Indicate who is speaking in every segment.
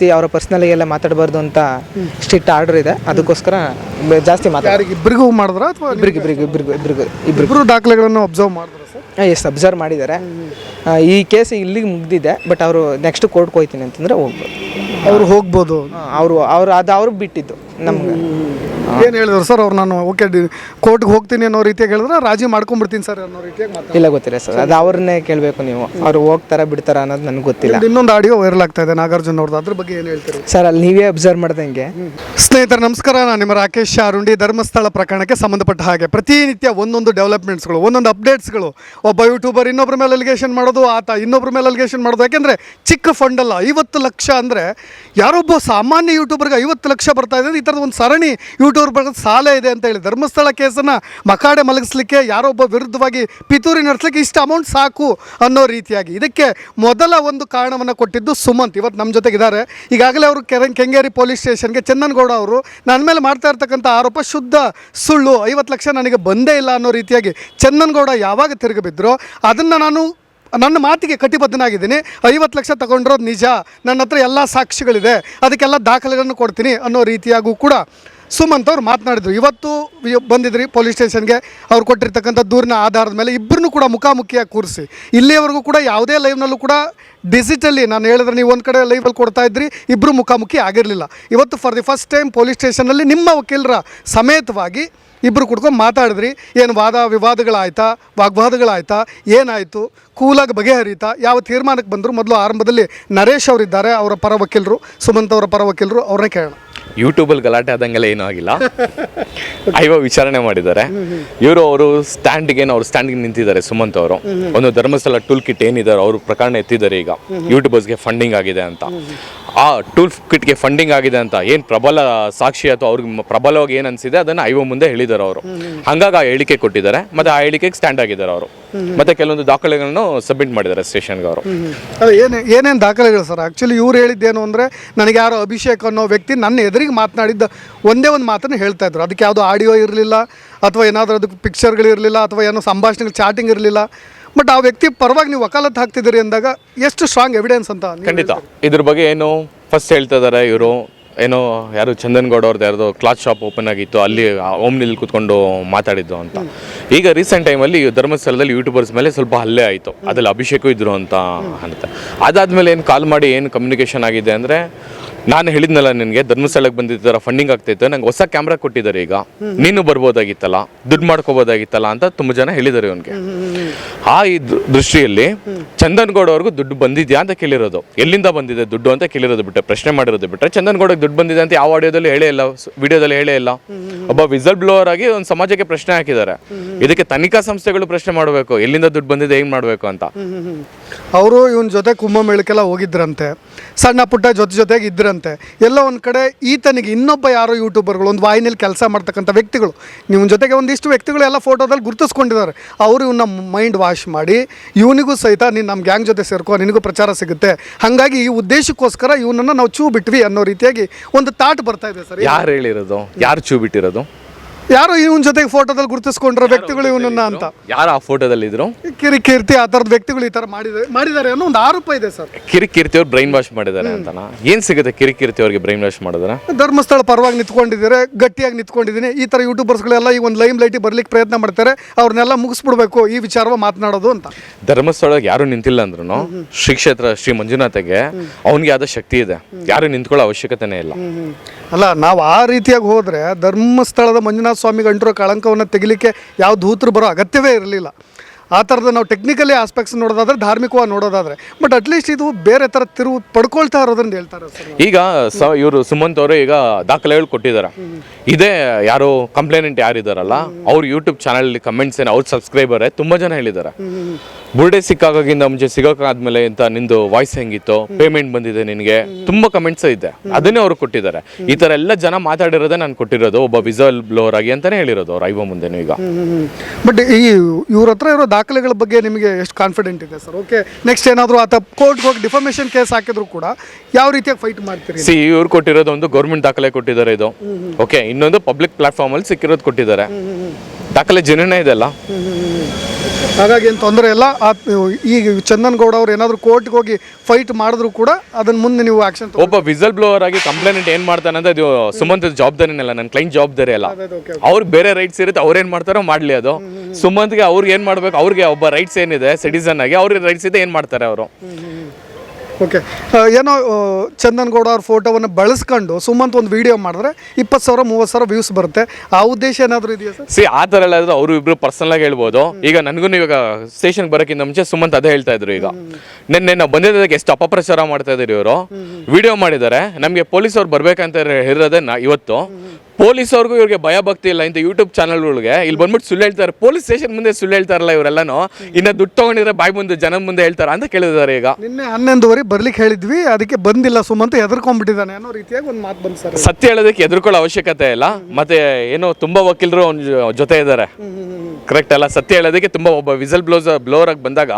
Speaker 1: ಜಾಸ್ತಿ ಅವರ ಪರ್ಸ್ನಲಿ ಎಲ್ಲ ಮಾತಾಡಬಾರ್ದು ಅಂತ ಸ್ಟ್ರಿಕ್ಟ್ ಆರ್ಡರ್ ಇದೆ. ಅದಕ್ಕೋಸ್ಕರ ಬೆ- ಜಾಸ್ತಿ ಮಾತಾಡ
Speaker 2: ಯಾರಿಗೆ ಇಬ್ಬರಿಗೂ ಮಾಡಿದ್ರ ಅಥವಾ
Speaker 1: ಇಬ್ರಿಗೆ ಇಬ್ರಿಗೆ ಇಬ್ರಿಗೆ ಇಬ್ರಿಗೆ ಇಬ್ರು
Speaker 2: ಇಬ್ಬರು ದಾಖಲೆಗಳನ್ನು ಅಬ್ಸರ್ವ್ ಮಾಡಿದ್ರ ಸರ್?
Speaker 1: ಎಸ್ ಅಬ್ಸರ್ವ್ ಮಾಡಿದ್ದಾರೆ. ಆ, ಈ ಕೇಸ್ ಇಲ್ಲಿಗೆ ಮುಗ್ದಿದೆ ಬಟ್ ಅವರು ನೆಕ್ಸ್ಟ್ ಕೋರ್ಟ್ಗೆ ಹೋಗ್ತೀನಿ ಅಂತಂದ್ರೆ ಹೋಗ್ಬೋದು.
Speaker 2: ಅವ್ರು ಹೋಗ್ಬೋದು.
Speaker 1: ಅವರು ಅವರು ಅದು ಅವ್ರಿಗೆ ಬಿಟ್ಟಿದ್ದು. ನಮ್ಗೆ.
Speaker 2: ಏನು ಹೇಳಿದ್ರು ಸರ್ ಅವ್ರು ನಾನು ಓಕೆ ಕೋರ್ಟ್ಗೆ ಹೋಗ್ತೀನಿ ಅನ್ನೋ ರೀತಿಯಾಗಿ ಹೇಳಿದ್ರೆ ರಾಜಿ ಮಾಡ್ಕೊಂಡ್ಬಿಡ್ತೀನಿ ಸರ್ ಅನ್ನೋ ರೀತಿಯಾಗಿ ಮಾತಾಡ್ತಾರೆ.
Speaker 1: ಇಲ್ಲ ಗೊತ್ತಿಲ್ಲ ಸರ್. ಅದು ಅವ್ರನ್ನೇ ಕೇಳಬೇಕು ನೀವು. ಅವ್ರು ಹೋಗ್ತಾರ ಬಿಡ್ತಾರ ಅನ್ನೋದು ನನಗೆ ಗೊತ್ತಿಲ್ಲ.
Speaker 2: ಇನ್ನೊಂದು ಆಡಿಯೋ ವೈರಲ್ ಆಗ್ತಾ ಇದೆ ನಾಗಾರ್ಜುನ ಅವ್ರದ್ದು. ಅದ್ರ ಬಗ್ಗೆ ಏನು ಹೇಳ್ತೀರಿ?
Speaker 1: ಸರ್ ಅಲ್ಲಿ ನೀವೇ ಅಬ್ಸರ್ವ್ ಮಾಡ್ದಂಗೆ
Speaker 2: ಸ್ನೇಹಿತರೆ ನಮಸ್ಕಾರ. ನಾನು ನಿಮ್ಮ ರಾಕೇಶ್ ಶಾರುಂಡಿ. ಧರ್ಮಸ್ಥಳ ಪ್ರಕರಣಕ್ಕೆ ಸಂಬಂಧಪಟ್ಟ ಹಾಗೆ ಪ್ರತಿನಿತ್ಯ ಒಂದೊಂದು ಡೆವಲಪ್ಮೆಂಟ್ಸ್ಗಳು ಒಂದೊಂದು ಅಪ್ಡೇಟ್ಸ್ಗಳು ಒಬ್ಬ ಯೂಟ್ಯೂಬರ್ ಇನ್ನೊಬ್ಬರ ಮೇಲೆ ಅಲಿಗೇಷನ್ ಮಾಡೋದು ಆತ ಇನ್ನೊಬ್ಬರ ಮೇಲೆ ಅಲಿಗೇಷನ್ ಮಾಡೋದು. ಯಾಕೆಂದರೆ ಚಿಕ್ಕ ಫಂಡ್ ಅಲ್ಲ ಐವತ್ತು ಲಕ್ಷ ಅಂದರೆ ಯಾರೊಬ್ಬ ಸಾಮಾನ್ಯ ಯೂಟ್ಯೂಬರ್ಗೆ ಐವತ್ತು ಲಕ್ಷ ಬರ್ತಾ ಇದೆ ಈ ಥರದ ಒಂದು ಸರಣಿ ಯೂಟ್ಯೂಬ್ ಯೂಟ್ಯೂಬರ್ ಸಾಲ ಇದೆ ಅಂತ ಹೇಳಿ. ಧರ್ಮಸ್ಥಳ ಕೇಸನ್ನು ಮಕಾಡೆ ಮಲಗಿಸ್ಲಿಕ್ಕೆ ಯಾರೊಬ್ಬ ವಿರುದ್ಧವಾಗಿ ಪಿತೂರಿ ನಡೆಸಲಿಕ್ಕೆ ಇಷ್ಟು ಅಮೌಂಟ್ ಸಾಕು ಅನ್ನೋ ರೀತಿಯಾಗಿ. ಇದಕ್ಕೆ ಮೊದಲ ಒಂದು ಕಾರಣವನ್ನು ಕೊಟ್ಟಿದ್ದು ಸುಮಂತ್. ಇವತ್ತು ನಮ್ಮ ಜೊತೆಗಿದ್ದಾರೆ. ಈಗಾಗಲೇ ಅವರು ಕೆರೆ, ಕೆಂಗೇರಿ ಪೊಲೀಸ್ ಸ್ಟೇಷನ್ಗೆ ಚಂದನಗೌಡ ಅವರು. ನನ್ನ ಮೇಲೆ ಮಾಡ್ತಾ ಇರ್ತಕ್ಕಂಥ ಆರೋಪ ಶುದ್ಧ ಸುಳ್ಳು. ಐವತ್ತು ಲಕ್ಷ ನನಗೆ ಬಂದೇ ಇಲ್ಲ ಅನ್ನೋ ರೀತಿಯಾಗಿ ಚಂದನಗೌಡ ಯಾವಾಗ ತಿರುಗಿಬಿದ್ರೋ ಅದನ್ನು ನಾನು ನನ್ನ ಮಾತಿಗೆ ಕಟಿಬದ್ಧನಾಗಿದ್ದೀನಿ. ಐವತ್ತು ಲಕ್ಷ ತಗೊಂಡಿರೋದು ನಿಜ. ನನ್ನ ಹತ್ರ ಎಲ್ಲ ಸಾಕ್ಷಿಗಳಿದೆ. ಅದಕ್ಕೆಲ್ಲ ದಾಖಲೆಗಳನ್ನು ಕೊಡ್ತೀನಿ ಅನ್ನೋ ರೀತಿಯಾಗೂ ಕೂಡ ಸುಮಂತ್ ಅವ್ರು ಮಾತನಾಡಿದ್ರು. ಇವತ್ತು ಬಂದಿದ್ರಿ ಪೊಲೀಸ್ ಸ್ಟೇಷನ್ಗೆ. ಅವ್ರು ಕೊಟ್ಟಿರ್ತಕ್ಕಂಥ ದೂರಿನ ಆಧಾರದ ಮೇಲೆ ಇಬ್ಬರನ್ನು ಕೂಡ ಮುಖಾಮುಖಿಯಾಗಿ ಕೂರಿಸಿ. ಇಲ್ಲಿಯವರೆಗೂ ಕೂಡ ಯಾವುದೇ ಲೈವ್ನಲ್ಲೂ ಕೂಡ ಡಿಜಿಟಲಿ ನಾನು ಹೇಳಿದ್ರೆ ನೀವು ಒಂದು ಕಡೆ ಲೈವಲ್ಲಿ ಕೊಡ್ತಾ ಇದ್ರಿ ಇಬ್ಬರು ಮುಖಾಮುಖಿ ಆಗಿರಲಿಲ್ಲ. ಇವತ್ತು for the first time police ಸ್ಟೇಷನಲ್ಲಿ ನಿಮ್ಮ ವಕೀಲರ ಸಮೇತವಾಗಿ ಇಬ್ಬರು ಕುಡ್ಕೊಂಡು ಮಾತಾಡಿದ್ರಿ ಏನು ವಾದ ವಿವಾದಗಳಾಯ್ತಾ ವಾಗ್ವಾದಗಳಾಯ್ತಾ ಏನಾಯಿತು ಕೂಲಾಗಿ ಬಗೆಹರಿತಾ ಯಾವ ತೀರ್ಮಾನಕ್ಕೆ ಬಂದರು ಮೊದಲು ಆರಂಭದಲ್ಲಿ ನರೇಶ್ ಅವರಿದ್ದಾರೆ ಅವರ ಪರ ವಕೀಲರು ಸುಮಂತ್ ಅವರ ಪರ ವಕೀಲರು ಅವ್ರನ್ನೇ ಕೇಳೋಣ.
Speaker 3: ಯೂಟ್ಯೂಬಲ್ಲಿ ಗಲಾಟೆ ಆದಂಗೆಲ್ಲ ಏನೂ ಆಗಿಲ್ಲ. ಐವ ವಿಚಾರಣೆ ಮಾಡಿದ್ದಾರೆ. ಇವರು ಅವರು ಸ್ಟ್ಯಾಂಡ್ಗೆ ಅವ್ರು ಸ್ಟ್ಯಾಂಡ್ಗೆ ನಿಂತಿದ್ದಾರೆ ಸುಮಂತ್ ಅವರು. ಒಂದು ಧರ್ಮಸ್ಥಳ ಟೂಲ್ ಕಿಟ್ ಏನಿದ್ದಾರೆ ಅವರು ಪ್ರಕರಣ ಎತ್ತಿದ್ದಾರೆ ಈಗ. ಯೂಟ್ಯೂಬರ್ಸ್ಗೆ ಫಂಡಿಂಗ್ ಆಗಿದೆ ಅಂತ. ಆ ಟೂಲ್ ಕಿಟ್ಗೆ ಫಂಡಿಂಗ್ ಆಗಿದೆ ಅಂತ, ಏನು ಪ್ರಬಲ ಸಾಕ್ಷಿ ಅಥವಾ ಅವ್ರಿಗೆ ಪ್ರಬಲವಾಗಿ ಏನು ಅನಿಸಿದೆ ಅದನ್ನು ಐವ ಮುಂದೆ ಹೇಳಿದ್ದಾರೆ ಅವರು. ಹಂಗಾಗಿ ಆ ಹೇಳಿಕೆ ಕೊಟ್ಟಿದ್ದಾರೆ ಮತ್ತು ಆ ಹೇಳಿಕೆಗೆ ಸ್ಟ್ಯಾಂಡ್ ಆಗಿದ್ದಾರೆ ಅವರು. ಮತ್ತೆ ಕೆಲವೊಂದು ದಾಖಲೆಗಳನ್ನು ಸಬ್ಮಿಟ್ ಮಾಡಿದ್ದಾರೆ ಸ್ಟೇಷನ್ಗೆ ಅವರು.
Speaker 2: ಏನು, ಏನೇನು ದಾಖಲೆಗಳು ಸರ್? ಆ್ಯಕ್ಚುಲಿ ಇವ್ರು ಹೇಳಿದ್ದೇನು ಅಂದರೆ, ನನಗೆ ಯಾರೋ ಅಭಿಷೇಕ್ ಅನ್ನೋ ವ್ಯಕ್ತಿ ನನ್ನ ಎದುರಿಗೆ ಮಾತನಾಡಿದ್ದ ಒಂದೇ ಒಂದು ಮಾತನ್ನು ಹೇಳ್ತಾ ಇದ್ರು. ಅದಕ್ಕೆ ಯಾವುದೋ ಆಡಿಯೋ ಇರಲಿಲ್ಲ, ಅಥವಾ ಏನಾದರೂ ಅದಕ್ಕೆ ಪಿಕ್ಚರ್ಗಳಿರಲಿಲ್ಲ ಅಥವಾ ಏನೋ ಸಂಭಾಷಣೆಗಳು ಚಾಟಿಂಗ್ ಇರಲಿಲ್ಲ. ಬಟ್ ಆ ವ್ಯಕ್ತಿ ಪರವಾಗಿ ನೀವು ವಕಾಲತ್ ಹಾಕ್ತಿದ್ದೀರಿ ಅಂದಾಗ ಎಷ್ಟು ಸ್ಟ್ರಾಂಗ್ ಎವಿಡೆನ್ಸ್ ಅಂತ ನೀವು
Speaker 3: ಖಂಡಿತ. ಇದ್ರ ಬಗ್ಗೆ ಏನು ಫಸ್ಟ್ ಹೇಳ್ತಾ ಇದ್ದಾರೆ ಇವರು. ಏನೋ ಯಾರು ಚಂದನ್ಗೌಡ ಅವ್ರದ್ದು ಯಾರ್ದೋ ಕ್ಲಾತ್ ಶಾಪ್ ಓಪನ್ ಆಗಿತ್ತು ಅಲ್ಲಿ ಓಮ್ನಿಲ್ ಕೂತ್ಕೊಂಡು ಮಾತಾಡಿದ್ದು ಅಂತ. ಈಗ ರೀಸೆಂಟ್ ಟೈಮಲ್ಲಿ ಧರ್ಮಸ್ಥಳದಲ್ಲಿ ಯೂಟ್ಯೂಬರ್ಸ್ ಮೇಲೆ ಸ್ವಲ್ಪ ಹಲ್ಲೆ ಆಯಿತು. ಅದ್ರಲ್ಲಿ ಅಭಿಷೇಕು ಇದ್ರು ಅಂತ ಅಂತ. ಅದಾದಮೇಲೆ ಏನು ಕಾಲ್ ಮಾಡಿ ಏನು ಕಮ್ಯುನಿಕೇಷನ್ ಆಗಿದೆ ಅಂದರೆ ನಾನು ಹೇಳಿದ್ನಲ್ಲ ನಿನಗೆ ಧರ್ಮಸ್ಥಳಕ್ಕೆ ಬಂದಿದ್ದಾರ ಫಂಡಿಂಗ್ ಆಗ್ತಿತ್ತು, ನಂಗೆ ಹೊಸ ಕ್ಯಾಮ್ರಾ ಕೊಟ್ಟಿದ್ದಾರೆ ಈಗ. ನೀನು ಬರ್ಬೋದಾಗಿತ್ತಲ್ಲ, ದುಡ್ಡು ಮಾಡ್ಕೋಬೋದಾಗಿತ್ತಲ್ಲ ಅಂತ ತುಂಬ ಜನ ಹೇಳಿದ್ದಾರೆ ಇವನಿಗೆ. ಆ ಈ ದೃಷ್ಟಿಯಲ್ಲಿ ಚಂದನ್ ಅವ್ರಿಗೂ ದುಡ್ಡು ಬಂದಿದ್ಯಾ ಅಂತ ಕೇಳಿರೋದು. ಎಲ್ಲಿಂದ ಬಂದಿದೆ ದುಡ್ಡು ಅಂತ ಕೇಳಿರೋದು ಬಿಟ್ಟರೆ ಪ್ರಶ್ನೆ ಮಾಡಿರೋದು ಬಿಟ್ಟರೆ ಚಂದನ್ ಗೌಡಗೆ ದುಡ್ಡು ಬಂದಿದೆ ಅಂತ ಯಾವ ಆಡಿಯೋದಲ್ಲಿ ಹೇಳೇ ಇಲ್ಲ ವಿಡಿಯೋದಲ್ಲಿ ಹೇಳೇ ಇಲ್ಲ. ಒಬ್ಬ ವಿಸಲ್ ಬ್ಲೋವರ್ ಆಗಿ ಒಂದು ಸಮಾಜಕ್ಕೆ ಪ್ರಶ್ನೆ ಹಾಕಿದ್ದಾರೆ. ಇದಕ್ಕೆ ತನಿಖಾ ಸಂಸ್ಥೆಗಳು ಪ್ರಶ್ನೆ ಮಾಡಬೇಕು, ಎಲ್ಲಿಂದ ದುಡ್ಡು ಬಂದಿದೆ ಹೆಂಗೆ ಮಾಡಬೇಕು ಅಂತ.
Speaker 2: ಅವರು ಇವನ ಜೊತೆ ಕುಂಭಮೇಳಕ್ಕೆಲ್ಲ ಹೋಗಿದ್ರಂತೆ. ಸಣ್ಣ ಪುಟ್ಟ ಜೊತೆ ಜೊತೆಗೆ ಇದ್ರಂತೆ ಎಲ್ಲ ಒಂದು ಕಡೆ ಈತನಿಗೆ ಇನ್ನೊಬ್ಬ ಯಾರೋ ಯೂಟ್ಯೂಬರ್ಗಳು ಒಂದು ವಾಹಿನಿಯಲ್ಲಿ ಕೆಲಸ ಮಾಡ್ತಕ್ಕಂಥ ವ್ಯಕ್ತಿಗಳು. ನಿಮ್ಮ ಜೊತೆಗೆ ಒಂದಿಷ್ಟು ವ್ಯಕ್ತಿಗಳು ಎಲ್ಲ ಫೋಟೋದಲ್ಲಿ ಗುರುತಿಸ್ಕೊಂಡಿದ್ದಾರೆ. ಅವರು ಇವನ್ನ ಮೈಂಡ್ ವಾಶ್ ಮಾಡಿ, ಇವನಿಗೂ ಸಹಿತ ನೀನು ನಮ್ಮ ಗ್ಯಾಂಗ್ ಜೊತೆ ಸೇರ್ಕೋ, ನಿನಗೂ ಪ್ರಚಾರ ಸಿಗುತ್ತೆ. ಹಾಗಾಗಿ ಈ ಉದ್ದೇಶಕ್ಕೋಸ್ಕರ ಇವನನ್ನು ನಾವು ಚೂ ಬಿಟ್ವಿ ಅನ್ನೋ ರೀತಿಯಾಗಿ ಒಂದು ತಾಟ್ ಬರ್ತಾ ಇದೆ ಸರ್.
Speaker 3: ಯಾರು ಹೇಳಿರೋದು? ಯಾರು ಚೂ ಬಿಟ್ಟಿರೋದು?
Speaker 2: ಯಾರೋ ಇವನ್ ಜೊತೆಗೆ ಫೋಟೋದಲ್ಲಿ ಗುರುತಿಸ್ಕೊಂಡಿರೋ ವ್ಯಕ್ತಿಗಳು ಇವನನ್ನ ಅಂತ.
Speaker 3: ಯಾರು ಆ ಫೋಟೋದಲ್ಲಿ ಇದ್ರು?
Speaker 2: ಕಿರಿ ಕೀರ್ತಿ ಆ ಥರದ ವ್ಯಕ್ತಿಗಳು ಈ ಥರ ಮಾಡಿದ್ದಾರೆ ಮಾಡಿದ್ದಾರೆ ಅನ್ನೋ ಒಂದು ಆರೋಪ ಇದೆ ಸರ್.
Speaker 3: ಕಿರಿಕೀರ್ತಿ ಅವ್ರು ಬ್ರೈನ್ ವಾಶ್ ಮಾಡಿದ್ದಾರೆ ಅಂತನಾ ಏನ್ ಸಿಗುತ್ತೆ ಕಿರಿಕೀರ್ತಿ ಅವ್ರಿಗೆ ಬ್ರೈನ್ ವಾಶ್ ಮಾಡಿದ್ರೆ?
Speaker 2: ಧರ್ಮಸ್ಥಳ ಪರವಾಗಿ ನಿಂತ್ಕೊಂಡಿದ್ದಾರೆ ಗಟ್ಟಿಯಾಗಿ ನಿಂತ್ಕೊಂಡಿದ್ದೀನಿ. ಈ ಥರ ಯೂಟ್ಯೂಬರ್ಸ್ಗಳೆಲ್ಲ ಈ ಒಂದು ಲೈಮ್ ಲೈಟಿಗೆ ಬರ್ಲಿಕ್ಕೆ ಪ್ರಯತ್ನ ಮಾಡ್ತಾರೆ. ಅವ್ರನ್ನೆಲ್ಲ ಮುಗಿಸ್ಬಿಡ್ಬೇಕು ಈ ವಿಚಾರವ ಮಾತನಾಡೋದು ಅಂತ.
Speaker 3: ಧರ್ಮಸ್ಥಳಕ್ಕೆ ಯಾರು ನಿಂತಿಲ್ಲ ಅಂದ್ರೂ ಶ್ರೀ ಕ್ಷೇತ್ರ ಶ್ರೀ ಮಂಜುನಾಥಗೆ ಅವನಿಗೆ ಆದ ಶಕ್ತಿ ಇದೆ. ಯಾರು ನಿಂತ್ಕೊಳ್ಳೋ ಅವಶ್ಯಕತೆನೇ ಇಲ್ಲ.
Speaker 2: ಅಲ್ಲ, ನಾವು ಆ ರೀತಿಯಾಗಿ ಹೋದರೆ ಧರ್ಮಸ್ಥಳದ ಮಂಜುನಾಥ ಸ್ವಾಮಿ ಅಂಟಿರೋ ಕಳಂಕವನ್ನು ತೆಗಿಲಿಕ್ಕೆ ಯಾವ ದೂತರು ಬರೋ ಅಗತ್ಯವೇ ಇರಲಿಲ್ಲ. ಆ ಥರದ ನಾವು ಟೆಕ್ನಿಕಲಿ ಆಸ್ಪೆಕ್ಟ್ಸ್ ನೋಡೋದಾದ್ರೆ, ಧಾರ್ಮಿಕವಾಗಿ ನೋಡೋದಾದ್ರೆ ಬಟ್ ಅಟ್ಲೀಸ್ಟ್ ಇದು ಬೇರೆ ಥರ ತಿರುವು ಪಡ್ಕೊಳ್ತಾ ಇರೋದ್ರಿಂದ ಹೇಳ್ತಾರೆ
Speaker 3: ಈಗ ಸ, ಇವರು ಸುಮಂತ್ ಅವರು ಈಗ ದಾಖಲೆಗಳು ಕೊಟ್ಟಿದ್ದಾರೆ ಇದೇ ಯಾರು ಕಂಪ್ಲೇನೆಂಟ್ ಯಾರಿದಾರಲ್ಲ, ಅವ್ರ ಯೂಟ್ಯೂಬ್ ಚಾನಲ್ ಕಮೆಂಟ್ಸ್ ಏನು, ಅವ್ರ ಸಬ್ಸ್ಕ್ರೈಬರೇ ತುಂಬ ಜನ ಹೇಳಿದ್ದಾರೆ ಬುರ್ಡೆ ಸಿಕ್ಕಾಗಿಂದ ಮುಂಚೆ ಸಿಗೋಕಾದ್ಮೇಲೆ ಅಂತ ನಿಂದು ವಾಯ್ಸ್ ಹೆಂಗಿತ್ತು ಪೇಮೆಂಟ್ ಬಂದಿದೆ ನಿನಗೆ ತುಂಬಾ ಕಮೆಂಟ್ಸ್ ಇದೆ. ಅದನ್ನೇ ಅವ್ರು ಕೊಟ್ಟಿದ್ದಾರೆ. ಈ ತರ ಎಲ್ಲ ಜನ ಮಾತಾಡಿರೋದೇ ನಾನು ಕೊಟ್ಟಿರೋದು ಒಬ್ಬ ವಿಸಲ್ ಬ್ಲೋರ್ ಆಗಿ ಅಂತಾನೆ ಹೇಳಿರೋದು ಅವ್ರು ಐವ ಮುಂದೆನೂ ಈಗ.
Speaker 2: ಬಟ್ ಈ ಇವ್ರ ಹತ್ರ ಇರೋ ದಾಖಲೆಗಳ ಬಗ್ಗೆ ನಿಮಗೆ ಎಷ್ಟು ಕಾನ್ಫಿಡೆಂಟ್ ಇದೆ ಸರ್ ಓಕೆ ನೆಕ್ಸ್ಟ್ ಏನಾದರೂ ಆತ ಕೋರ್ಟ್ಗೆ ಹೋಗಿ ಡಿಫಾಮೇಷನ್ ಕೇಸ್ ಹಾಕಿದ್ರು ಕೂಡ ಯಾವ ರೀತಿಯಾಗಿ ಫೈಟ್ ಮಾಡ್ತೀರಿ
Speaker 3: ಸಿ ಇವ್ರು ಕೊಟ್ಟಿರೋದು ಒಂದು ಗೌರ್ಮೆಂಟ್ ದಾಖಲೆ ಕೊಟ್ಟಿದ್ದಾರೆ ಇದು. ಓಕೆ ಇನ್ನೊಂದು ಪಬ್ಲಿಕ್ ಪ್ಲಾಟ್ಫಾರ್ಮ್ ಅಲ್ಲಿ ಸಿಕ್ಕಿರೋದು ಕೊಟ್ಟಿದ್ದಾರೆ. ದಾಖಲೆ ಜನನೇ ಇದೆಲ್ಲ
Speaker 2: ಹಾಗಾಗಿ ಏನು ತೊಂದರೆ ಇಲ್ಲ. ಈಗ ಚಂದನ್ ಗೌಡ ಅವ್ರು ಏನಾದರೂ ಕೋರ್ಟ್ಗೆ ಹೋಗಿ ಫೈಟ್ ಮಾಡಿದ್ರು ಕೂಡ ಅದನ್ನ ಮುಂದೆ ನೀವು ಆಕ್ಷನ್
Speaker 3: ಒಬ್ಬ ವಿಸಲ್ ಬ್ಲೋವರ್ ಆಗಿ ಕಂಪ್ಲೇಂಟ್ ಏನು ಮಾಡ್ತಾನೆ ಅಂತ ಅದು ಸುಮಂತ್ ಜವಾಬ್ದಾರಿನಲ್ಲ ನನ್ನ ಕ್ಲೈಂಟ್ ಜವಾಬ್ದಾರಿ ಅಲ್ಲ. ಅವ್ರಿಗೆ ಬೇರೆ ರೈಟ್ಸ್ ಇರುತ್ತೆ ಅವ್ರೇನ್ ಮಾಡ್ತಾರೋ ಮಾಡಲಿ ಅದು. ಸುಮಂತ್ಗೆ ಅವ್ರಿಗೆ ಏನು ಮಾಡಬೇಕು ಅವ್ರಿಗೆ ಒಬ್ಬ ರೈಟ್ಸ್ ಏನಿದೆ ಸಿಟಿಸನ್ ಆಗಿ ಅವ್ರಿಗೆ ರೈಟ್ಸ್ ಇದೆ ಏನು ಮಾಡ್ತಾರೆ ಅವರು?
Speaker 2: ಓಕೆ. ಏನೋ ಚಂದನ್ ಗೌಡ ಅವ್ರ ಫೋಟೋವನ್ನು ಬಳಸ್ಕೊಂಡು ಸುಮಂತ್ ಒಂದು ವಿಡಿಯೋ ಮಾಡಿದ್ರೆ ಇಪ್ಪತ್ತು ಸಾವಿರ ಮೂವತ್ತು ಸಾವಿರ ವ್ಯೂಸ್ ಬರುತ್ತೆ. ಆ ಉದ್ದೇಶ ಏನಾದರೂ ಇದೆಯಾ ಸರ್?
Speaker 3: ಸಿ ಆ ಥರ ಎಲ್ಲ ಇದ್ರೆ ಅವರು ಇಬ್ಬರು ಪರ್ಸನಲ್ ಆಗಿ ಹೇಳ್ಬೋದು. ಈಗ ನನಗೂ ಇವಾಗ ಸ್ಟೇಷನ್ಗೆ ಬರೋಕ್ಕಿಂತ ಮುಂಚೆ ಸುಮಂತ್ ಅದೇ ಹೇಳ್ತಾ ಇದ್ರು ಈಗ. ನಿನ್ನೆ ನಾವು ಬಂದಿದ್ದಕ್ಕೆ ಎಷ್ಟು ಅಪಪ್ರಚಾರ ಮಾಡ್ತಾ ಇದ್ರು ಇವರು. ವಿಡಿಯೋ ಮಾಡಿದ್ದಾರೆ. ನಮಗೆ ಪೊಲೀಸ್ ಬರಬೇಕಂತ ಬರ್ಬೇಕಂತ ಇರೋದೇ ನಾ ಇವತ್ತು. ಪೊಲೀಸ್ ಅವ್ರಿಗೂ ಇವ್ರಿಗೆ ಭಯ ಭಕ್ತಿ ಇಲ್ಲ. ಇಂಥ ಯೂಟ್ಯೂಬ್ ಚಾನಲ್ಗಳಿಗೆ ಇಲ್ಲಿ ಬಂದ್ಬಿಟ್ಟು ಸುಳ್ಳು ಹೇಳ್ತಾರೆ. ಪೊಲೀಸ್ ಸ್ಟೇಷನ್ ಮುಂದೆ ಸುಳ್ಳು ಹೇಳ್ತಾರಲ್ಲ ಇವರೆಲ್ಲಾನು? ಇನ್ನ ದುಡ್ಡು ತಗೊಂಡಿದ್ರೆ ಬಾಯಿ ಮುಂದೆ ಜನ ಮುಂದೆ ಹೇಳ್ತಾರೆ ಅಂತ ಕೇಳಿದ್ದಾರೆ ಈಗ.
Speaker 2: ನಿನ್ನೆ ಹನ್ನೊಂದುವರೆ ಬರ್ಲಿಕ್ಕೆ ಹೇಳಿದ್ವಿ. ಅದಕ್ಕೆ ಬಂದಿಲ್ಲ ಸುಮಂತ ಹೆದರ್ಕೊಂಡ್ಬಿಟ್ಟಿದ್ದಾನೆ ಅನ್ನೋ ರೀತಿಯಾಗಿ ಒಂದು ಮಾತು ಬಂದ್ ಸರ್.
Speaker 3: ಸತ್ಯ ಹೇಳೋದಕ್ಕೆ ಎದುರ್ಕೊಳ್ಳೋ ಅವಶ್ಯಕತೆ ಇಲ್ಲ. ಮತ್ತೆ ಏನೋ ತುಂಬಾ ವಕೀಲರು ಅವ್ನ ಜೊತೆ ಇದ್ದಾರೆ. ಕರೆಕ್ಟ್ ಅಲ್ಲ. ಸತ್ಯ ಹೇಳೋದಕ್ಕೆ ತುಂಬಾ ಒಬ್ಬ ವಿಸಲ್ ಬ್ಲೋಸ್ ಬ್ಲೋರ್ ಆಗಿ ಬಂದಾಗ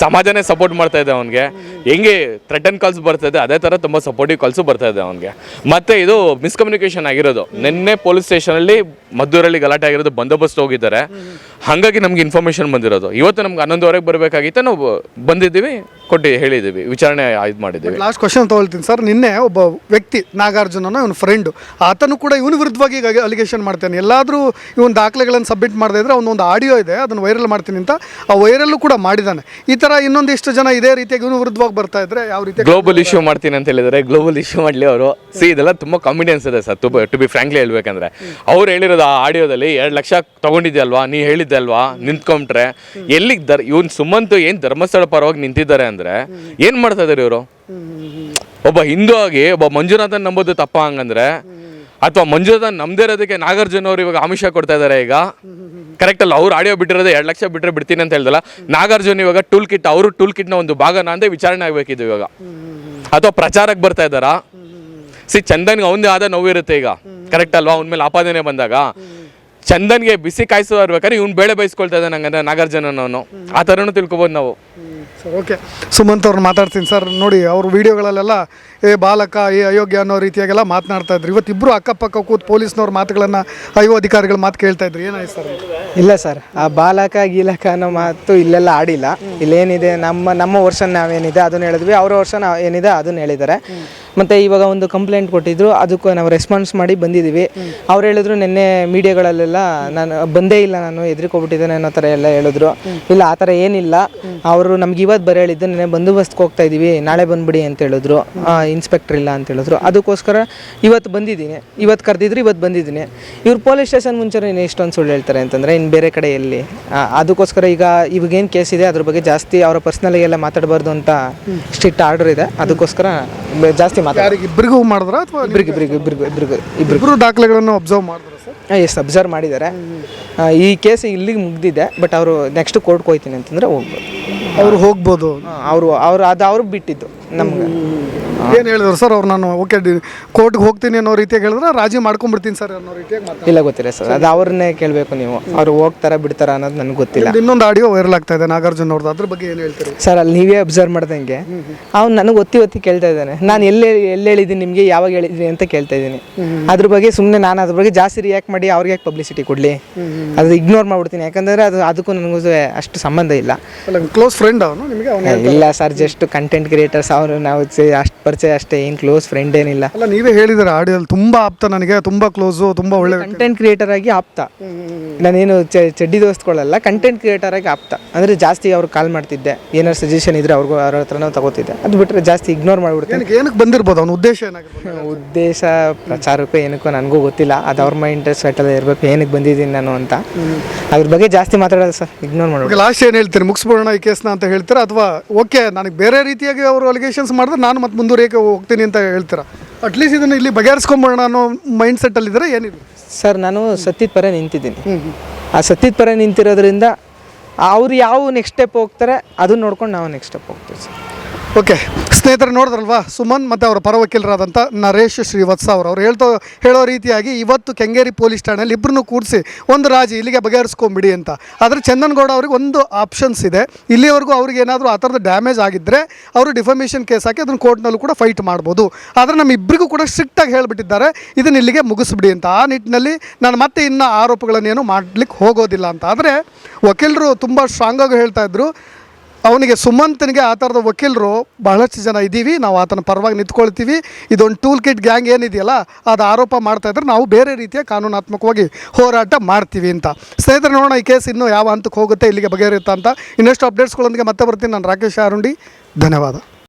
Speaker 3: ಸಮಾಜನೇ ಸಪೋರ್ಟ್ ಮಾಡ್ತಾ ಇದೆ ಅವನಿಗೆ. ಹೆಂಗೆ ಥ್ರೆಟನ್ ಕಾಲ್ಸ್ ಬರ್ತಾ ಇದೆ ಅದೇ ತರ ತುಂಬಾ ಸಪೋರ್ಟಿವ್ ಕಾಲ್ಸು ಬರ್ತಾ ಇದೆ ಅವನಿಗೆ. ಮತ್ತೆ ಇದು ಮಿಸ್ಕಮ್ಯುನಿಕೇಶನ್ ಆಗಿರೋದು. ನಿನ್ನೆ ಪೊಲೀಸ್ ಸ್ಟೇಷನ್ ಅಲ್ಲಿ ಮದ್ದೂರಲ್ಲಿ ಗಲಾಟೆ ಆಗಿರೋದು ಬಂದೋಬಸ್ತ್ ಹೋಗಿದ್ದಾರೆ. ಹಾಗಾಗಿ ನಮ್ಗೆ ಇನ್ಫಾರ್ಮೇಶನ್ ಬಂದಿರೋದು. ಇವತ್ತು ನಮ್ಗೆ ಹನ್ನೊಂದುವರೆಗೆ ಬರಬೇಕಾಗಿತ್ತು ನಾವು ಬಂದಿದ್ದೀವಿ ಕೊಟ್ಟು ಹೇಳಿದ್ದೀವಿ ವಿಚಾರಣೆ ಇದು ಮಾಡಿದ್ದೀವಿ.
Speaker 2: ಲಾಸ್ಟ್ ಕ್ವಶನ್ ತಗೊಳ್ತೀನಿ ಸರ್. ನಿನ್ನೆ ಒಬ್ಬ ವ್ಯಕ್ತಿ ನಾಗಾರ್ಜುನನ ಇವನ ಫ್ರೆಂಡು ಆತನು ಕೂಡ ಇವನ ವಿರುದ್ಧವಾಗಿ ಈಗ ಅಲಿಗೇಷನ್ ಮಾಡ್ತಾನೆ. ಎಲ್ಲಾದರೂ ಇವನ್ ದಾಖಲೆಗಳನ್ನು ಸಬ್ಮಿಟ್ ಮಾಡದೇ ಇದ್ರೆ ಅವನೊಂದು ಆಡಿಯೋ ಇದೆ ಅದನ್ನು ವೈರಲ್ ಮಾಡ್ತೀನಿ ಅಂತ ಆ ವೈರಲ್ಲೂ ಕೂಡ ಮಾಡಿದ್ದಾನೆ. ಈ ಥರ ಇನ್ನೊಂದಿಷ್ಟು ಜನ ಇದೇ ರೀತಿಯಾಗಿ ಇವನು ವಿರುದ್ಧವಾಗಿ ಬರ್ತಾ ಇದ್ರೆ ಯಾವ ರೀತಿ
Speaker 3: ಗ್ಲೋಬಲ್ ಇಶ್ಯೂ ಮಾಡ್ತೀನಿ ಅಂತ ಹೇಳಿದರೆ ಗ್ಲೋಬಲ್ ಇಶ್ಯೂ ಮಾಡಲಿ ಅವರು. ಸಿ ಇದೆಲ್ಲ ತುಂಬ ಕಾನ್ಫಿಡೆನ್ಸ್ ಇದೆ ಸರ್ ತುಂಬ ಟು ಬಿ ಫ್ರಾಂಕ್ಲಿ ಹೇಳ್ಬೇಕಂದ್ರೆ. ಅವ್ರು ಹೇಳಿರೋದು ಆ ಆಡಿಯೋದಲ್ಲಿ ಎರಡು ಲಕ್ಷ ತೊಗೊಂಡಿದ್ಯಲ್ವಾ ಅಲ್ವಾ ನೀ ಹೇಳಿದ್ದೆ ಅಲ್ವಾ? ನಿಂತ್ಕೊಂಡ್ರೆ. ಎಲ್ಲಿಗೆ ದರ್ ಇವ್ನು ಸುಮಂತು ಏನು ಧರ್ಮಸ್ಥಳ ಪರವಾಗಿ ನಿಂತಿದ್ದಾರೆ ಅಂದ್ರೆ ಏನು ಮಾಡ್ತಾ ಇದಾರೆ ಇವರು? ಒಬ್ಬ ಹಿಂದೂ ಆಗಿ ಒಬ್ಬ ಮಂಜುನಾಥನ್ ನಂಬೋದು ತಪ್ಪ ಹಂಗಂದ್ರೆ ಅಥವಾ ಮಂಜುನಾಥನ್ ನಮ್ದೇ ಇರೋದಕ್ಕೆ ನಾಗಾರ್ಜುನ ಅವ್ರು ಇವಾಗ ಆಮಿಷ ಕೊಡ್ತಾ ಇದ್ದಾರೆ ಈಗ? ಕರೆಕ್ಟ್ ಅಲ್ಲ, ಅವ್ರು ಆಡಿಯೋ ಬಿಟ್ಟಿರೋದು ಎರಡು ಲಕ್ಷ ಬಿಟ್ಟರೆ ಬಿಡ್ತೀನಿ ಅಂತ ಹೇಳ್ದಲ್ಲ? ನಾಗಾರ್ಜುನ ಇವಾಗ ಟೂಲ್ ಕಿಟ್ ಅವರು ಟೂಲ್ ಕಿಟ್ನ ಒಂದು ಭಾಗನ ಅಂತ ವಿಚಾರಣೆ ಆಗಬೇಕಿದ್ದು ಇವಾಗ. ಅಥವಾ ಪ್ರಚಾರಕ್ಕೆ ಬರ್ತಾ ಇದ್ದಾರಾ? ಸಿ, ಚಂದನ್ಗೆ ಅವನದೇ ಆದ ನೋವಿರುತ್ತೆ ಈಗ. ಕರೆಕ್ಟ್ ಅಲ್ವಾ? ಅವನ ಮೇಲೆ ಆಪಾದನೆ ಬಂದಾಗ. ಚಂದನ್ಗೆ ಬಿಸಿ ಕಾಯಿಸೋ ಇರ್ಬೇಕಾದ್ರೆ ಇವ್ನು ಬೇಳೆ ಬಯಸ್ಕೊಳ್ತಾ ಇದ್ದಾನೆ ಹಂಗಂದ್ರೆ ನಾಗಾರ್ಜುನನವನು ಆ ಥರನೂ ತಿಳ್ಕೊಬೋದು ನಾವು.
Speaker 2: Sir okay. ಸುಮಂತ್ ಅವ್ರನ್ನ ಮಾತಾಡ್ತೀನಿ ಸರ್. ನೋಡಿ ಅವ್ರ ವಿಡಿಯೋಗಳಲ್ಲೆಲ್ಲ ಏ ಬಾಲಕ ಏ ಅಯೋಗ್ಯ ಅನ್ನೋ ರೀತಿಯಾಗೆಲ್ಲ ಮಾತನಾಡ್ತಾ ಇದ್ರು. ಇವತ್ತಿಬ್ಬರು ಅಕ್ಕಪಕ್ಕ ಕೂತ್ ಪೊಲೀಸ್ನವ್ರ ಮಾತುಗಳನ್ನು ಅಯ್ಯೋ ಅಧಿಕಾರಿಗಳ ಮಾತು ಕೇಳ್ತಾ ಇದ್ರು. ಏನಾಯ್ತು ಸರ್
Speaker 1: ಇಲ್ಲ ಸರ್ ಆ ಬಾಲಕ ಗೀಲಕ ಅನ್ನೋ ಮಾತು ಇಲ್ಲೆಲ್ಲ ಆಡಿಲ್ಲ. ಇಲ್ಲೇನಿದೆ ನಮ್ಮ ನಮ್ಮ ವರ್ಷನ್ ನಾವೇನಿದೆ ಅದನ್ನ ಹೇಳಿದ್ವಿ. ಅವ್ರ ವರ್ಷ ನಾವು ಏನಿದೆ ಅದನ್ನ ಹೇಳಿದ್ದಾರೆ. ಮತ್ತು ಇವಾಗ ಒಂದು ಕಂಪ್ಲೇಂಟ್ ಕೊಟ್ಟಿದ್ರು, ಅದಕ್ಕೂ ನಾವು ರೆಸ್ಪಾನ್ಸ್ ಮಾಡಿ ಬಂದಿದ್ದೀವಿ. ಅವ್ರು ಹೇಳಿದ್ರು, ನಿನ್ನೆ ಮೀಡಿಯಾಗಳಲ್ಲೆಲ್ಲ ನಾನು, ಬಂದೇ ಇಲ್ಲ ನಾನು ಹೆದರ್ಕೊಬಿಟ್ಟಿದ್ದೇನೆ ಅನ್ನೋ ಥರ ಎಲ್ಲ ಹೇಳಿದ್ರು. ಇಲ್ಲ, ಆ ಥರ ಏನಿಲ್ಲ. ಅವರು ನಮ್ಗೆ ಇವತ್ತು ಬರ ಹೇಳಿದ್ದು, ನಿನ್ನೆ ಬಂದೋಬಸ್ತ್ಗೆ ಹೋಗ್ತಾ ಇದ್ದೀವಿ, ನಾಳೆ ಬಂದ್ಬಿಡಿ ಅಂತ ಹೇಳಿದ್ರು. ಇನ್ಸ್ಪೆಕ್ಟರ್ ಇಲ್ಲ ಅಂತ ಹೇಳಿದ್ರು. ಅದಕ್ಕೋಸ್ಕರ ಇವತ್ತು ಬಂದಿದ್ದೀನಿ. ಇವತ್ತು ಕರೆದಿದ್ರು, ಇವತ್ತು ಬಂದಿದ್ದೀನಿ. ಇವ್ರು ಪೊಲೀಸ್ ಸ್ಟೇಷನ್ ಮುಂಚೆ ಇನ್ನು ಎಷ್ಟೊಂದು ಸುಳ್ಳು ಹೇಳ್ತಾರೆ ಅಂತಂದರೆ ಇನ್ನು ಬೇರೆ ಕಡೆ ಎಲ್ಲಿ ಅದಕ್ಕೋಸ್ಕರ ಈಗ ಇವಾಗೇನು ಕೇಸ್ ಇದೆ, ಅದ್ರ ಬಗ್ಗೆ ಜಾಸ್ತಿ ಅವರ ಪರ್ಸ್ನಲಿಗೆಲ್ಲ ಮಾತಾಡಬಾರ್ದು ಅಂತ ಸ್ಟ್ರಿಕ್ಟ್ ಆರ್ಡರ್ ಇದೆ. ಅದಕ್ಕೋಸ್ಕರ ಜಾಸ್ತಿ ಮಾತಾಡ
Speaker 2: ಯಾರಿಗೆ? ಇಬ್ಬರಿಗೂ ಮಾಡಿದ್ರ ಅಥವಾ
Speaker 1: ಇಬ್ರಿಗೆ ಇಬ್ರಿಗೆ ಇಬ್ರಿಗೆ ಇಬ್ರಿಗೆ ಇಬ್ರಿಗೆ.
Speaker 2: ಇಬ್ಬರು ದಾಖಲೆಗಳನ್ನು ಅಬ್ಸರ್ವ್ ಮಾಡಿದ್ರ ಸರ್?
Speaker 1: ಎಸ್ ಅಬ್ಸರ್ವ್ ಮಾಡಿದ್ದಾರೆ. ಆ, ಈ ಕೇಸ್ ಇಲ್ಲಿಗೆ ಮುಗ್ದಿದೆ ಬಟ್ ಅವರು ನೆಕ್ಸ್ಟ್ ಕೋರ್ಟ್ಗೆ ಹೋಗ್ತೀನಿ ಅಂತಂದ್ರೆ ಹೋಗ್ಬೋದು.
Speaker 2: ಅವರು ಹೋಗ್ಬೋದು.
Speaker 1: ಅವರು ಅವ್ರು ಅದು ಅವ್ರಿಗೆ ಬಿಟ್ಟಿದ್ದು ನಮ್ಗೆ.
Speaker 2: ಏನು ಹೇಳಿದ್ರು? ಸರ್ ಅವ್ರು ನಾನು ಓಕೆ ಕೋರ್ಟ್ಗೆ ಹೋಗ್ತೀನಿ ಅನ್ನೋ ರೀತಿಯಾಗಿ ಹೇಳಿದ್ರೆ ರಾಜಿ ಮಾಡ್ಕೊಂಡ್ಬಿಡ್ತೀನಿ ಸರ್ ಅನ್ನೋ ರೀತಿಯಾಗಿ ಮಾತಾಡ್ತಾರೆ
Speaker 1: ಇಲ್ಲ ಗೊತ್ತಿಲ್ಲ ಸರ್. ಅದು ಅವ್ರನ್ನೇ ಕೇಳಬೇಕು ನೀವು. ಅವ್ರು ಹೋಗ್ತಾರ ಬಿಡ್ತಾರ ಅನ್ನೋದು ನನಗೆ ಗೊತ್ತಿಲ್ಲ.
Speaker 2: ಇನ್ನೊಂದು ಆಡಿಯೋ ವೈರಲ್ ಆಗ್ತಾ ಇದೆ ನಾಗಾರ್ಜುನ ಅವ್ರದ್ದು ಅದ್ರ ಬಗ್ಗೆ ಏನು ಹೇಳ್ತೀರಿ?
Speaker 1: ಸರ್ ಅಲ್ಲಿ ನೀವೇ ಅಬ್ಸರ್ವ್ ಮಾಡ್ದಂಗೆ ಅವ್ನು ನನಗೆ ಒತ್ತಿ ಒತ್ತಿ ಕೇಳ್ತಾ ಇದ್ದಾನೆ. ನಾನು ಎಲ್ಲಿ ಎಲ್ಲಿ ಹೇಳಿದ್ದೀನಿ ನಿಮಗೆ ಯಾವಾಗ ಹೇಳಿದ್ದೀನಿ ಅಂತ ಕೇಳ್ತಾ ಇದ್ದೀನಿ. ಅದ್ರ ಬಗ್ಗೆ ಸುಮ್ಮನೆ ನಾನು ಅದ್ರ ಬಗ್ಗೆ ಜಾಸ್ತಿ ರಿಯಾಕ್ಟ್ ಮಾಡಿ ಅವ್ರಿಗೆ ಯಾಕೆ ಪಬ್ಲಿಸಿಟಿ ಕೊಡಲಿ? ಅದು ಇಗ್ನೋರ್ ಮಾಡ್ಬಿಡ್ತೀನಿ. ಯಾಕಂದರೆ ಅದು ಅದಕ್ಕೂ ನನಗೂ ಅಷ್ಟು ಸಂಬಂಧ ಇಲ್ಲ.
Speaker 2: ಅಲ್ಲ ಕ್ಲೋಸ್ ಫ್ರೆಂಡ್ ಅವನು ನಿಮಗೆ? ಅವನು
Speaker 1: ಇಲ್ಲ ಸರ್ ಜಸ್ಟ್ ಕಂಟೆಂಟ್ ಕ್ರಿಯೇಟರ್ಸ್ ಅವರು ನಾವು ಅಷ್ಟು ಪರಿಚಯ ಅಷ್ಟೇ ಏನು ಕ್ಲೋಸ್ ಫ್ರೆಂಡ್ ಏನಿಲ್ಲ.
Speaker 2: ಅಲ್ಲ ನೀವೇ ಹೇಳಿದಾರೆ ಆಡಿಯೋ ತುಂಬಾ ಆಪ್ತ ನನಗೆ ತುಂಬಾ ಕ್ಲೋಸು ತುಂಬಾ ಒಳ್ಳೆ.
Speaker 1: ಕಂಟೆಂಟ್ ಕ್ರಿಯೇಟರ್ ಆಗಿ ಆಪ್ತ. ನಾನೇನು ಚಡ್ಡಿ ದೋಸ್ತುಗಳಲ್ಲ ಕಂಟೆಂಟ್ ಕ್ರಿಯೇಟರ್ ಆಗಿ ಆಪ್ತ. ಅಂದರೆ ಜಾಸ್ತಿ ಅವ್ರು ಕಾಲ್ ಮಾಡ್ತಿದ್ದೆ. ಏನಾರು ಸಜೆಷನ್ ಇದ್ರೆ ಅವ್ರಿಗೂ ಅವ್ರ ಹತ್ರನೂ ತಗೋತಿದ್ದೆ. ಅದು ಬಿಟ್ಟರೆ ಜಾಸ್ತಿ ಇಗ್ನೋರ್ ಮಾಡಿಬಿಡ್ತೀನಿ.
Speaker 2: ಏನಕ್ಕೆ ಬಂದಿರ್ಬೋದು? ಅವ್ನ ಉದ್ದೇಶ ಏನಾಗಿರ್ಬೋದು?
Speaker 1: ಉದ್ದೇಶ ಪ್ರಚಾರಕ್ಕೂ ಏನಕ್ಕೂ ನನಗೂ ಗೊತ್ತಿಲ್ಲ. ಅದು ಅವ್ರ ಮೈಂಡ್ ಸೆಟಲ್ ಇರಬೇಕು. ಏನಕ್ಕೆ ಬಂದಿದ್ದೀನಿ ನಾನು ಅಂತ. ಅದ್ರ ಬಗ್ಗೆ ಜಾಸ್ತಿ ಮಾತಾಡೋದು ಸರ್. ಇಗ್ನೋರ್
Speaker 2: ಮಾಡಬೇಕು ಲಾಸ್ಟ್ ಏನು ಹೇಳ್ತೀರಿ ಮುಗಿಸ್ಬಿಡೋಣ ಈ ಕೇಸ್ನ ಅಂತ ಹೇಳ್ತೀರಾ? ಅಥವಾ ಓಕೆ ನನಗೆ ಬೇರೆ ರೀತಿಯಾಗಿ ಅವರು ಅಲಿಗೇಷನ್ಸ್ ಮಾಡಿದ್ರೆ ನಾನು ಮತ್ತೆ ಮುಂದುವರಿಯಕ್ಕೆ ಹೋಗ್ತೀನಿ ಅಂತ ಹೇಳ್ತೀರಾ? ಅಟ್ಲೀಸ್ಟ್ ಇದನ್ನು ಇಲ್ಲಿ ಬಗೆಹರಿಸ್ಕೊಂಬೋಣ ಅನ್ನೋ ಮೈಂಡ್ ಸೆಟ್ಟಲ್ಲಿದ್ದರೆ ಏನಿದೆ?
Speaker 1: ಸರ್ ನಾನು ಸತ್ಯದ ಪರ ನಿಂತಿದ್ದೀನಿ. ಆ ಸತ್ಯದ ಪರ ನಿಂತಿರೋದ್ರಿಂದ ಅವ್ರು ಯಾವ ನೆಕ್ಸ್ಟ್ ಸ್ಟೆಪ್ ಹೋಗ್ತಾರೆ ಅದನ್ನ ನೋಡ್ಕೊಂಡು ನಾವು ನೆಕ್ಸ್ಟ್ ಸ್ಟೆಪ್ ಹೋಗ್ತೀವಿ ಸರ್.
Speaker 2: ಓಕೆ, ಸ್ನೇಹಿತರೆ ನೋಡಿದ್ರಲ್ವಾ? ಸುಮನ್ ಮತ್ತು ಅವರ ಪರ ವಕೀಲರಾದಂಥ ನರೇಶ್ ಶ್ರೀವತ್ಸ ಅವರು. ಅವ್ರು ಹೇಳ್ತಾ ಹೇಳೋ ರೀತಿಯಾಗಿ ಇವತ್ತು ಕೆಂಗೇರಿ ಪೊಲೀಸ್ ಠಾಣೆಯಲ್ಲಿ ಇಬ್ಬರನ್ನು ಕೂರಿಸಿ ಒಂದು ರಾಜಿ ಇಲ್ಲಿಗೆ ಬಗೆಹರಿಸ್ಕೊಂಬಿಡಿ ಅಂತ. ಆದರೆ ಚಂದನ್ಗೌಡ ಅವ್ರಿಗೆ ಒಂದು ಆಪ್ಷನ್ಸ್ ಇದೆ. ಇಲ್ಲಿವರೆಗೂ ಅವ್ರಿಗೆ ಏನಾದರೂ ಆ ಥರದ ಡ್ಯಾಮೇಜ್ ಆಗಿದ್ದರೆ ಅವರು ಡಿಫಮೇಷನ್ ಕೇಸ್ ಹಾಕಿ ಅದನ್ನು ಕೋರ್ಟ್ನಲ್ಲೂ ಕೂಡ ಫೈಟ್ ಮಾಡ್ಬೋದು. ಆದರೆ ನಮ್ಮ ಇಬ್ಬರಿಗೂ ಕೂಡ ಸ್ಟ್ರಿಕ್ಟಾಗಿ ಹೇಳಿಬಿಟ್ಟಿದ್ದಾರೆ, ಇದನ್ನ ಇಲ್ಲಿಗೆ ಮುಗಿಸ್ಬಿಡಿ ಅಂತ. ಆ ನಿಟ್ಟಿನಲ್ಲಿ ನಾನು ಮತ್ತೆ ಇನ್ನು ಆರೋಪಗಳನ್ನೇನು ಮಾಡಲಿಕ್ಕೆ ಹೋಗೋದಿಲ್ಲ ಅಂತ. ಆದರೆ ವಕೀಲರು ತುಂಬ ಸ್ಟ್ರಾಂಗಾಗಿ ಹೇಳ್ತಾ ಇದ್ರು. ಅವನಿಗೆ ಸುಮಂತನಿಗೆ ಆ ಥರದ ವಕೀಲರು ಬಹಳಷ್ಟು ಜನ ಇದ್ದೀವಿ. ನಾವು ಆತನ ಪರವಾಗಿ ನಿಂತ್ಕೊಳ್ತೀವಿ. ಇದೊಂದು ಟೂಲ್ ಕಿಟ್ ಗ್ಯಾಂಗ್ ಏನಿದೆಯಲ್ಲ, ಅದು ಆರೋಪ ಮಾಡ್ತಾ ಇದ್ರೆ ನಾವು ಬೇರೆ ರೀತಿಯ ಕಾನೂನಾತ್ಮಕವಾಗಿ ಹೋರಾಟ ಮಾಡ್ತೀವಿ ಅಂತ. ಸ್ನೇಹಿತರೆ, ನೋಡೋಣ ಈ ಕೇಸ್ ಇನ್ನೂ ಯಾವ ಹಂತಕ್ಕೆ ಹೋಗುತ್ತೆ, ಇಲ್ಲಿಗೆ ಬಗೆಹರಿಯುತ್ತಾ ಅಂತ. ಇನ್ನಷ್ಟು ಅಪ್ಡೇಟ್ಸ್ಗಳೊಂದಿಗೆ ಮತ್ತೆ ಬರ್ತೀನಿ. ನಾನು ರಾಕೇಶ್ ಆರುಂಡಿ ಧನ್ಯವಾದ.